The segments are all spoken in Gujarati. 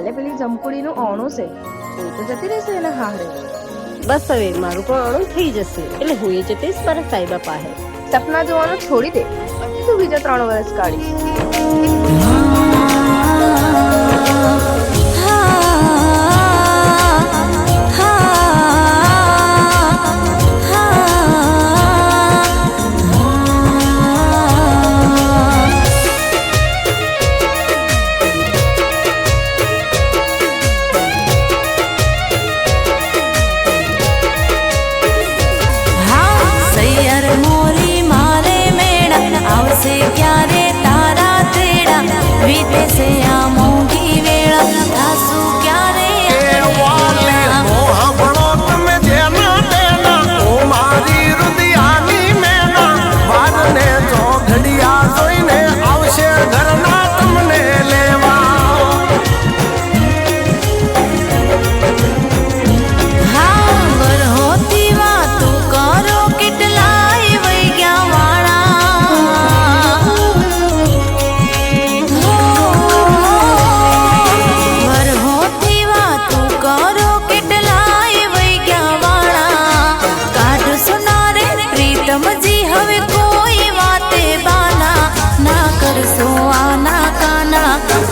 કાલે પેલી જમકુડીનું અણું છે. એ તો જતી રહેશે એના હારે બસ હવે મારું પણ અણું થઈ જશે. એટલે હું એ જતીશ મારા સાહેબા પાસે. સપના જોવાનું છોડી દે. તું બીજા ત્રણ વર્ષ કાઢીશ.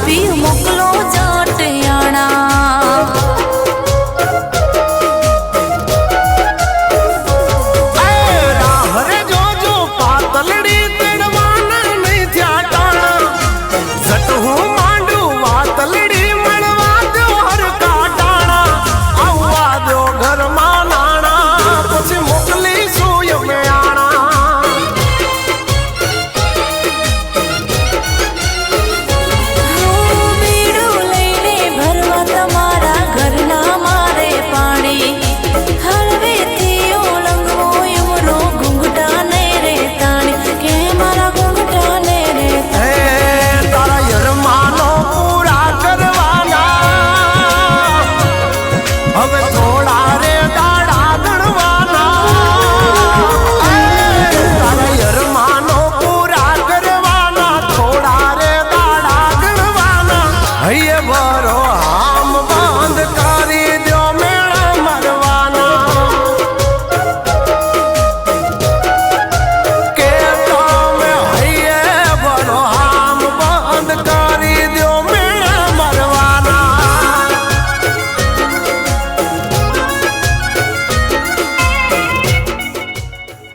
feel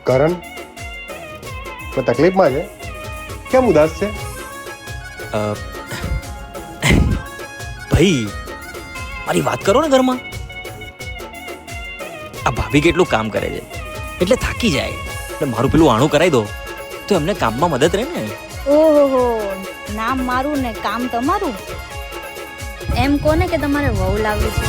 કરણ તો તકલીફમાં છે? કેમ ઉદાસ છે? ભાઈ મારી વાત કરો ને ઘરમાં. આ ભાભી કેટલું કામ કરે છે? એટલે થાકી જાય. એટલે મારું પેલું આણું કરાવી દો. તો એમને કામમાં મદદ રહે ને. ઓહો નામ મારું ને કામ તમારું? એમ કોને કે તમારે વહુ લાવવી છે?